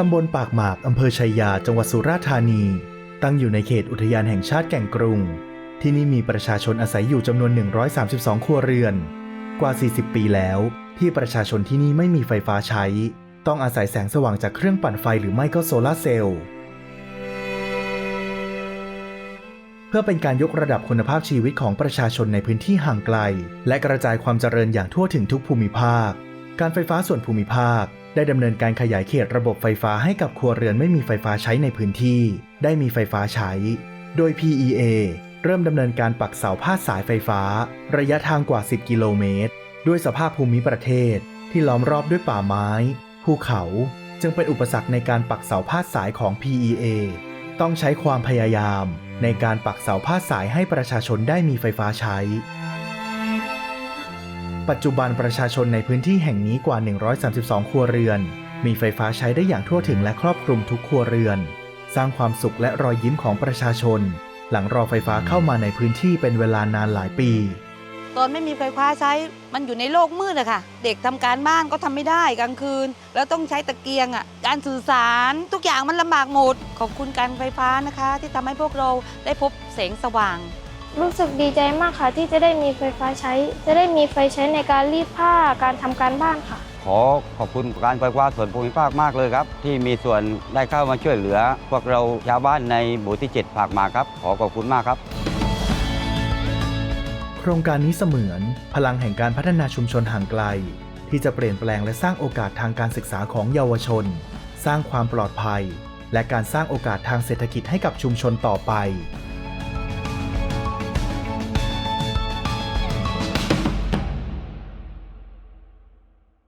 ตำบลปากหมาก อำเภอชัยยา จังหวัดสุราษฎร์ธานี ตั้งอยู่ในเขตอุทยานแห่งชาติแก่งกรุง ที่นี่มีประชาชนอาศัยอยู่จำนวน 132 ครัวเรือน กว่า 40 ปีแล้ว ที่ประชาชนที่นี่ไม่มีไฟฟ้าใช้ ต้องอาศัยแสงสว่างจากเครื่องปั่นไฟหรือไม่ก็โซลาเซลล์ เพื่อเป็นการยกระดับคุณภาพชีวิตของประชาชนในพื้นที่ห่างไกล และกระจายความเจริญอย่างทั่วถึงทุกภูมิภาค การไฟฟ้าส่วนภูมิภาค ได้ดำเนินการขยายเขตระบบไฟฟ้าให้กับครัวเรือนไม่มีไฟฟ้าใช้ในพื้นที่ ได้มีไฟฟ้าใช้ โดย PEA เริ่มดำเนินการปักเสาพาดสายไฟฟ้า ระยะทางกว่า 10 กิโลเมตร ด้วยสภาพภูมิประเทศที่ล้อมรอบด้วยป่าไม้ ภูเขา จึงเป็นอุปสรรคในการปักเสาพาดสายของ PEA ต้องใช้ความพยายามในการปักเสาพาดสายให้ประชาชนได้มีไฟฟ้าใช้ ปัจจุบันประชาชนในพื้นที่แห่งนี้กว่า 132 ครัวเรือน มีไฟฟ้าใช้ได้อย่างทั่วถึงและครอบคลุมทุกครัวเรือน สร้างความสุขและรอยยิ้มของประชาชน หลังรอไฟฟ้าเข้ามาในพื้นที่เป็นเวลานานหลายปี ตอนไม่มีไฟฟ้าใช้มันอยู่ในโลกมืดอะค่ะ เด็กทำการบ้านก็ทำไม่ได้กลางคืน แล้วต้องใช้ตะเกียงอะการสื่อสารทุกอย่างมันลำบากหมดขอบคุณการไฟฟ้านะคะ ที่ทำให้พวกเราได้พบแสงสว่าง รู้สึกดีใจมากค่ะ ที่จะได้มีไฟฟ้าใช้ จะได้มีไฟใช้ในการรีดผ้าการทำการบ้านค่ะ ขอขอบคุณการไฟฟ้าส่วนภูมิภาคมากเลยครับ ที่มีส่วนได้เข้ามาช่วยเหลือ พวกเราชาวบ้านในหมู่ที่7ภาคหมากครับ ขอขอบคุณมากครับ โครงการนี้เสมือน พลังแห่งการพัฒนาชุมชนห่างไกล ที่จะเปลี่ยนแปลงและสร้างโอกาสทางการศึกษาของเยาวชน สร้างความปลอดภัย และการสร้างโอกาสทางเศรษฐกิจให้กับชุมชนต่อไป